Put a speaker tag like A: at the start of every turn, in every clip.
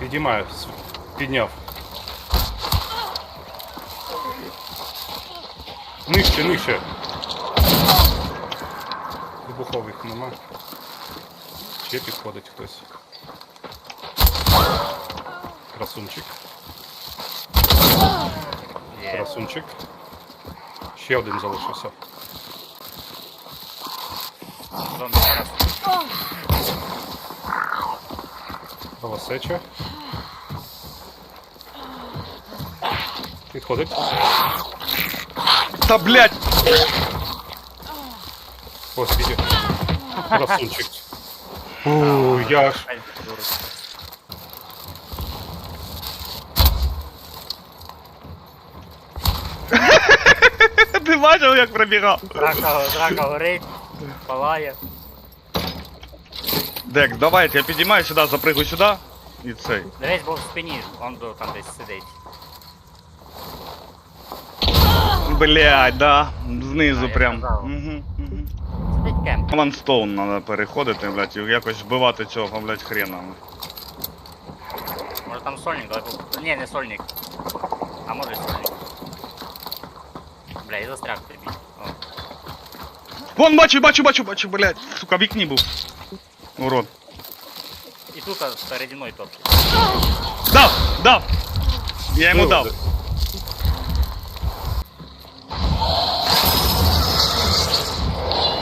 A: Підіймаю. С- Підняв. Нижче, нижче. Вибухових нема. Ще підходить хтось. Красунчик. Красунчик. Ще один залишився.
B: Зомбі зараз.
A: Голосеча. Підходить.
C: Та блять!
A: Ось відео. Красунчик. О, я ж.
B: Ай, дурак.
C: Ти бачив, як пробігав?
B: Драка, драка горить, палає.
C: Дек, давай, я підіймаю сюди, запригу сюди. І цей.
B: Дивись, бо в спині, он до- там десь сидить.
C: Блять, да. Знизу
B: я
C: прям.
B: казав.
C: Угу, угу.
B: Сидить кемп.
C: Ланстоун треба переходити, блядь, і якось вбивати цього, блядь, хрена.
B: Може там сольник, давай по- Ні, не сольник. А може сольник. Бля, я застряг тобі. О.
C: Вон, бачу, бачу, бачу, бачу, блядь. Сука, в вікні був. Урод.
B: І тут а, переді мною топче.
C: Дав! Дав! Я йому
A: Ну,
C: дав.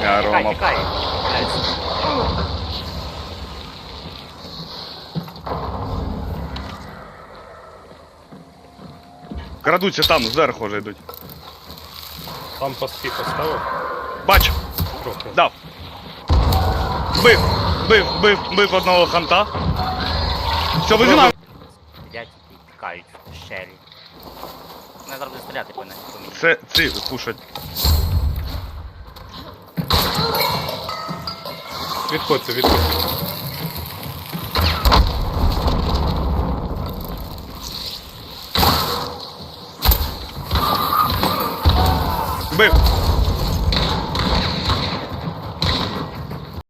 C: Я
B: Тікай,
C: Рома.
B: тікай. Блядь.
C: Крадуться там, зверху вже йдуть.
A: Там паски поставив.
C: Бачу!
A: Трохи.
C: Дав! Бив! Бив, бив, бив одного ханта. Все, вижимав!
B: Сидять і тікають в щелі. Мене зараз буде стріляти по не- мені.
C: Це ці кушать.
A: Відходьте, відходьте.
C: Бив!